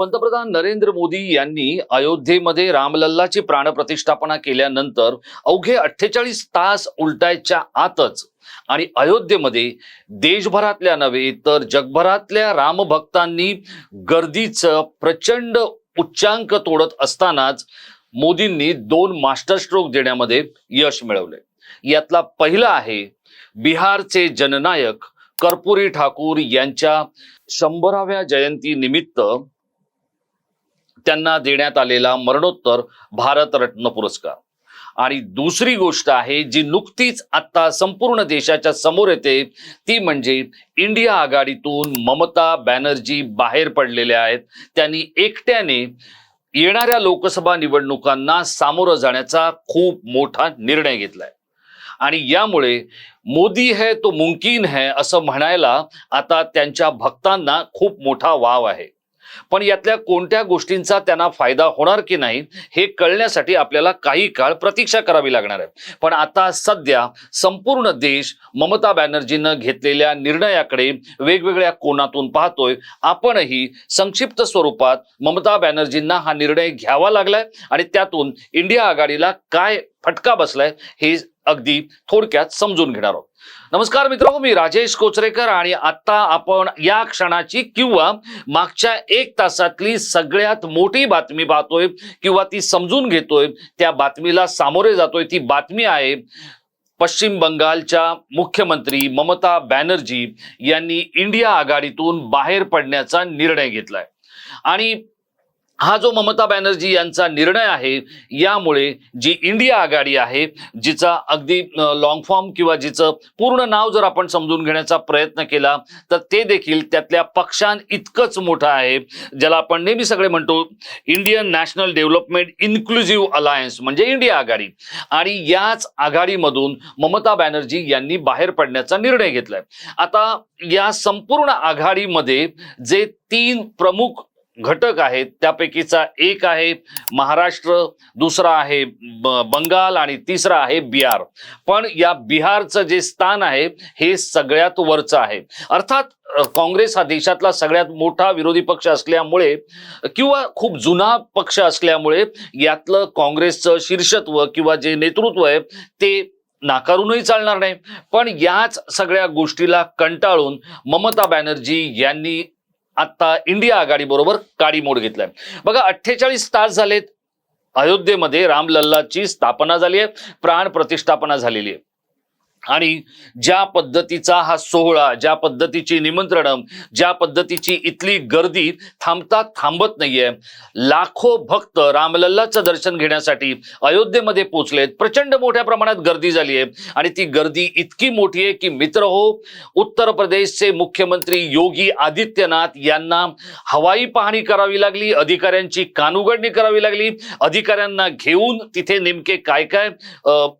पंतप्रधान नरेंद्र मोदी यांनी अयोध्येमध्ये रामलल्लाची प्राणप्रतिष्ठापना केल्यानंतर अवघे अठ्ठेचाळीस तास उलटायच्या आतच आणि अयोध्येमध्ये देशभरातल्या नव्हे तर जगभरातल्या रामभक्तांनी गर्दीचं प्रचंड उच्चांक तोडत असतानाच मोदींनी दोन मास्टर स्ट्रोक देण्यामध्ये यश मिळवले. यातला पहिला आहे बिहारचे जननायक कर्पुरी ठाकूर यांच्या शंभराव्या जयंती निमित्त त्यांना देण्यात आलेला मरणोत्तर भारतरत्न पुरस्कार. आणि दुसरी गोष्ट आहे जी नुकतीच आता संपूर्ण देशाच्या समोर येते ती म्हणजे इंडिया आघाडीतून ममता बॅनर्जी बाहेर पडलेल्या आहेत. त्यांनी एकट्याने येणाऱ्या लोकसभा निवडणुकांना सामोरं जाण्याचा खूप मोठा निर्णय घेतलाय. आणि यामुळे मोदी है तो मुमकिन है असं म्हणायला आता त्यांच्या भक्तांना खूप मोठा वाव आहे. पण यातल्या कोणत्या गोष्टींचा त्यांना फायदा होणार की नाही हे कळण्यासाठी आपल्याला काही काळ प्रतीक्षा करावी लागणार आहे. पण आता सध्या संपूर्ण देश ममता बॅनर्जीनं घेतलेल्या निर्णयाकडे वेगवेगळ्या कोनातून पाहतोय. आपणही संक्षिप्त स्वरूपात ममता बॅनर्जींना हा निर्णय घ्यावा लागलाय आणि त्यातून इंडिया आघाडीला काय फटका बसलाय हे अगदी थोडक्यात समजून घेणार आहोत. नमस्कार मित्र मी राजेश कोचरेकर आणि आता आपण या क्षणाची किंवा मागच्या एक तासातली सगळ्यात मोठी बातमी पाहतोय किंवा ती समजून घेतोय त्या बातमीला सामोरे जातोय. ती बातमी आहे पश्चिम बंगालच्या मुख्यमंत्री ममता बॅनर्जी यांनी इंडिया आघाडीतून बाहेर पडण्याचा निर्णय घेतलाय. आणि हा जो ममता बॅनर्जी यांचा निर्णय आहे यामुळे जी इंडिया आघाडी आहे जिचा अगदी लॉंग फॉर्म किंवा जिचं पूर्ण नाव जर आपण समजून घेण्याचा प्रयत्न केला तर ते देखील त्यातल्या पक्षां इतकंच मोठं आहे ज्याला आपण नेहमी सगळे म्हणतो Indian national development inclusive alliance म्हणजे इंडिया आघाडी. आणि याच आघाडीमधून ममता बॅनर्जी यांनी बाहेर पडण्याचा निर्णय घेतलाय. आता या संपूर्ण आघाडीमध्ये जे तीन प्रमुख घटक आहेत त्यापैकीचा एक आहे महाराष्ट्र दुसरा आहे ब- बंगाल आणि तिसरा आहे बिहार. पण या बिहारचं जे स्थान आहे हे सगळ्यात वरचं आहे. अर्थात काँग्रेस हा देशातला सगळ्यात मोठा विरोधी पक्ष असल्यामुळे किंवा खूप जुना पक्ष असल्यामुळे यातलं काँग्रेसचं शीर्षत्व किंवा जे नेतृत्व आहे ते नाकारूनही चालणार नाही. पण याच सगळ्या गोष्टीला कंटाळून ममता बॅनर्जी यांनी आता इंडिया आघाडी बरोबर काडी मोड घेतलाय. बघा अठ्ठेचाळीस तास झालेत. अयोध्येमध्ये रामलल्लाची स्थापना झाली आहे. प्राण प्रतिष्ठापना झालेली आहे. आणि ज्या पद्धतीचा हा सोहळा ज्या पद्धतीची निमंत्रण ज्या पद्धतीची इथली गर्दी थांबता थांबत नाहीये. लाखो भक्त रामलल्लाचं दर्शन घेण्यासाठी अयोध्येमध्ये पोहोचलेत. प्रचंड मोठ्या प्रमाणात गर्दी झाली आहे. आणि ती गर्दी इतकी मोठी आहे की मित्र हो उत्तर प्रदेशचे मुख्यमंत्री योगी आदित्यनाथ यांना हवाई पाहणी करावी लागली अधिकाऱ्यांची कानउघडणी करावी लागली. अधिकाऱ्यांना घेऊन तिथे नेमके काय काय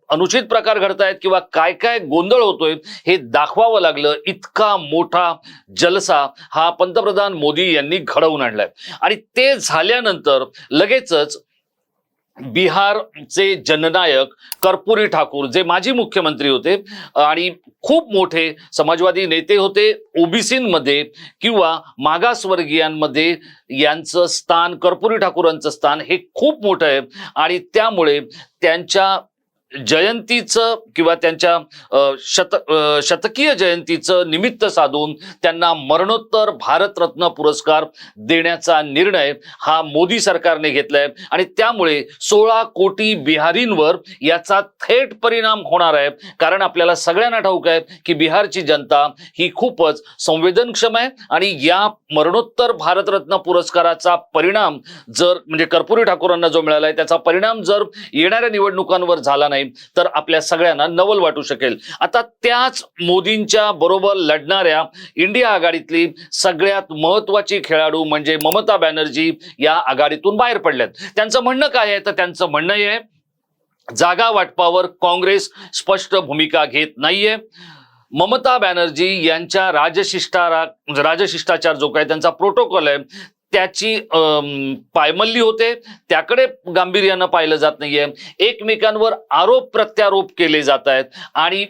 अनुचित प्रकार घडतायत किंवा काय काय काय गोंधळ होतोय हे दाखवावं लागलं इतका मोठा जलसा हा पंतप्रधान मोदी यांनी घडवून आणलाय. आणि ते झाल्यानंतर लगेचच बिहारचे जननायक कर्पुरी ठाकूर जे माजी मुख्यमंत्री होते आणि खूप मोठे समाजवादी नेते होते ओबीसीमध्ये किंवा मागासवर्गीयांमध्ये यांचं स्थान कर्पुरी ठाकूरांचं स्थान हे खूप मोठं आहे. आणि त्यामुळे त्यांच्या जयंतीचं किंवा त्यांच्या शत शतकीय जयंतीचं निमित्त साधून त्यांना मरणोत्तर भारतरत्न पुरस्कार देण्याचा निर्णय हा मोदी सरकारने घेतलाय. आणि त्यामुळे सोळा कोटी बिहारींवर याचा थेट परिणाम होणार आहे. कारण आपल्याला सगळ्यांना ठाऊक आहे की बिहारची जनता ही खूपच संवेदनक्षम आहे. आणि या मरणोत्तर भारतरत्न पुरस्काराचा परिणाम जर म्हणजे कर्पुरी ठाकूरांना जो मिळाला आहे त्याचा परिणाम जर येणाऱ्या निवडणुकांवर झाला नाही तर आपल्या सगळ्यांना नवल वाटू शकेल. आता त्याच मोदींच्या बरोबर लढणाऱ्या इंडिया आघाडीतली सगळ्यात महत्वाची खेळाडू म्हणजे ममता बॅनर्जी या आघाडीतून बाहेर पडल्यात. त्यांचं म्हणणं काय आहे? तर त्यांचं म्हणणं आहे जागा वाटपावर काँग्रेस स्पष्ट भूमिका घेत नाहीये. ममता बॅनर्जी यांच्या राजशिष्टारा राजशिष्टाचार जो काय त्यांचा प्रोटोकॉल आहे त्याची पायमल्ली होते. त्याकडे गांभीर्यानं पाहिलं जात नाहीये. एकमेकांवर आरोप प्रत्यारोप केले जात आहेत. आणि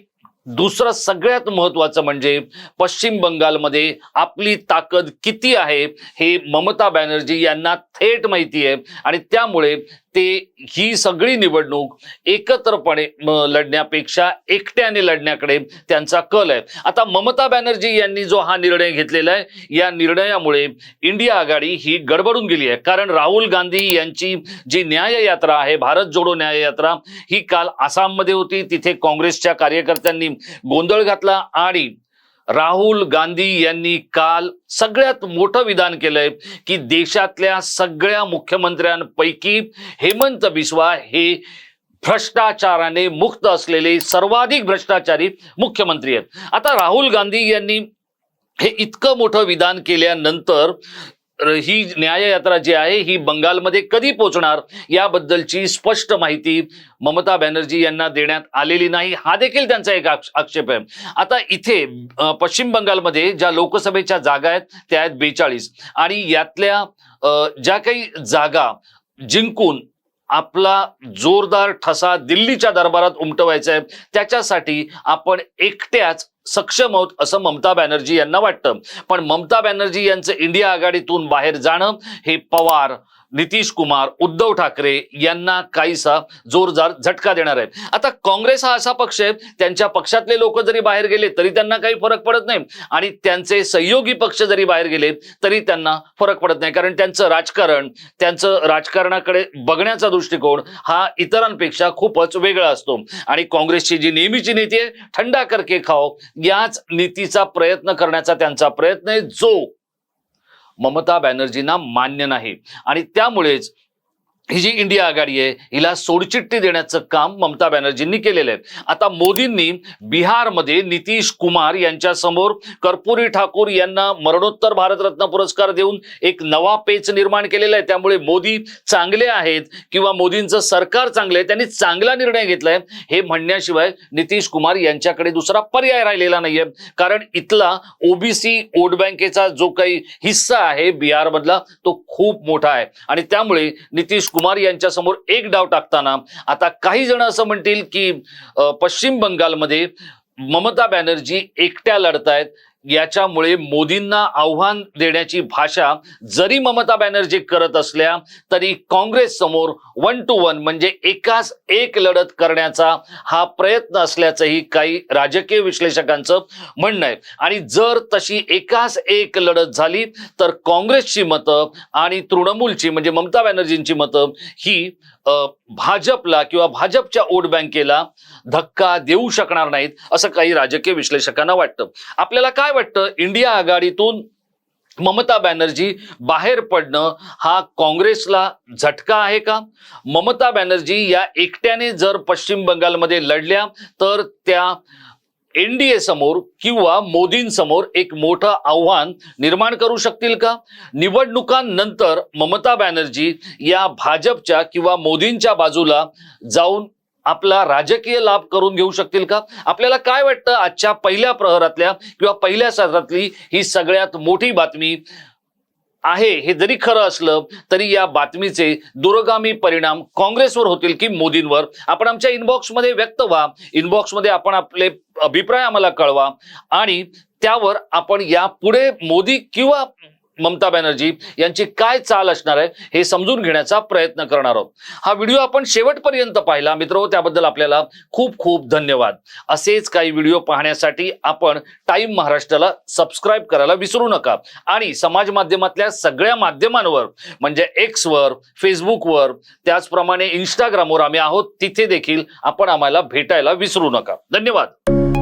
दुसरं सगळ्यात महत्वाचं म्हणजे पश्चिम बंगालमध्ये आपली ताकद किती आहे हे ममता बॅनर्जी यांना थेट माहिती आहे. आणि त्यामुळे ते ही सगळी निवडणूक एकत्रपणे म, लढण्यापेक्षा एकट्याने लढण्याकडे त्यांचा कल आहे. आता ममता बॅनर्जी यांनी जो हा निर्णय घेतलेला आहे या निर्णयामुळे इंडिया आघाडी ही गडबडून गेली आहे. कारण राहुल गांधी यांची जी न्याय यात्रा आहे भारत जोडो न्याय यात्रा ही काल आसाममध्ये होती. तिथे काँग्रेसच्या कार्यकर्त्यांनी गोंधळ घातला आणि राहुल गांधी यांनी काल सगळ्यात मोठं विधान केलंय की देशातल्या सगळ्या मुख्यमंत्र्यांपैकी हेमंत बिस्वा हे भ्रष्टाचाराने मुक्त असलेले सर्वाधिक भ्रष्टाचारी मुख्यमंत्री आहेत. आता राहुल गांधी यांनी हे इतकं मोठं विधान केल्यानंतर ही ही न्याययात्रा जी आहे ही बंगालमध्ये कधी पोहोचणार याबद्दलची स्पष्ट माहिती ममता बॅनर्जी यांना देण्यात आलेली नाही. हा देखील त्यांचा एक आक्षेप आहे. आता इथे पश्चिम बंगालमध्ये ज्या लोकसभेच्या जागा आहेत त्या आहेत बेचाळीस. आणि यातल्या ज्या काही जागा जिंकून आपला जोरदार ठसा दिल्लीच्या दरबारात उमटवायचा आहे त्याच्यासाठी आपण एकट्याच सक्षम आहोत असं ममता बॅनर्जी यांना वाटतं. पण ममता बॅनर्जी यांचं इंडिया आघाडीतून बाहेर जाणं हे पवार नितीश कुमार उद्धव ठाकरे यांना काहीसा जोरदार झटका देणार आहे आता काँग्रेस हा असा पक्ष आहे त्यांच्या पक्षातले लोक जरी बाहेर गेले तरी त्यांना काही फरक पडत नाही. आणि त्यांचे सहयोगी पक्ष जरी बाहेर गेले तरी त्यांना फरक पडत नाही. कारण त्यांचं राजकारण त्यांचं राजकारणाकडे बघण्याचा दृष्टिकोन हा इतरांपेक्षा खूपच वेगळा असतो. आणि काँग्रेसची जी नेहमीची नीती आहे थंडा करके खाओ याच नीतीचा प्रयत्न करण्याचा त्यांचा प्रयत्न आहे जो ममता बॅनर्जींना मान्य नाही. आणि त्यामुळेच ही जी इंडिया आघाडी आहे हिला सोडचिठ्ठी देण्याचं काम ममता बॅनर्जींनी केलेलं आहे. आता मोदींनी बिहारमध्ये नितीश कुमार यांच्यासमोर कर्पुरी ठाकूर यांना मरणोत्तर भारतरत्न पुरस्कार देऊन एक नवा पेच निर्माण केलेला आहे. त्यामुळे मोदी चांगले आहेत किंवा मोदींचं सरकार चांगलं आहे त्यांनी चांगला निर्णय घेतलाय हे म्हणण्याशिवाय नितीश कुमार यांच्याकडे दुसरा पर्याय राहिलेला नाहीये. कारण इथला ओबीसी वोट बँकेचा जो काही हिस्सा आहे बिहारमधला तो खूप मोठा आहे. आणि त्यामुळे नितीश कुमार कुमार यांच्यासमोर एक डाव टाकताना आता काही जण असं म्हणतील की पश्चिम बंगालमध्ये ममता बॅनर्जी एकट्या लढतायत. याच्यामुळे मोदींना आव्हान देण्याची भाषा जरी ममता बॅनर्जी करत असल्या तरी काँग्रेस समोर वन टू वन म्हणजे एकाच एक लढत करण्याचा हा प्रयत्न असल्याचंही काही राजकीय विश्लेषकांचं म्हणणं आहे. आणि जर तशी एकाच एक लढत झाली तर काँग्रेसची मतं आणि तृणमूलची म्हणजे ममता बॅनर्जींची मतं ही भाजपला किंवा भाजपच्या वोट बँकेला धक्का देऊ शकणार नाहीत असं काही राजकीय विश्लेषकांना वाटतं. आपल्याला काय वाटतं? इंडिया आघाडीतून ममता बॅनर्जी बाहेर पडणं हा काँग्रेसला झटका आहे का? ममता बॅनर्जी या एकट्याने जर पश्चिम बंगालमध्ये लढल्या तर त्या एनडीए समोर किंवा मोदींसमोर एक मोठं आव्हान निर्माण करू शकतील का? निवडणुकांनंतर ममता बॅनर्जी या भाजपच्या किंवा मोदींच्या बाजूला जाऊन आपला राजकीय लाभ करून घेऊ शकतील का? आपल्याला काय वाटतं आजच्या पहिल्या प्रहरातल्या किंवा पहिल्या सत्रातली ही सगळ्यात मोठी बातमी आहे? हे जरी खरं असलं तरी या बातमीचे दूरगामी परिणाम काँग्रेसवर होतील की मोदींवर? आपण आमच्या इनबॉक्समध्ये व्यक्त व्हा. इनबॉक्समध्ये आपण आपले अभिप्राय आम्हाला कळवा. आणि त्यावर आपण यापुढे मोदी किंवा ममता बॅनर्जी यांची काय चाल असणार आहे हे समजून घेण्याचा प्रयत्न करणार आहोत. हा व्हिडिओ आपण शेवटपर्यंत पाहिला. मित्र त्याबद्दल आपल्याला खूप खूप धन्यवाद. असेच काही व्हिडिओ पाहण्यासाठी आपण टाइम महाराष्ट्राला सबस्क्राईब करायला विसरू नका. आणि समाज माध्यमातल्या सगळ्या माध्यमांवर म्हणजे एक्सवर फेसबुकवर त्याचप्रमाणे इंस्टाग्रामवर आम्ही आहोत. तिथे देखील आपण आम्हाला भेटायला विसरू नका. धन्यवाद.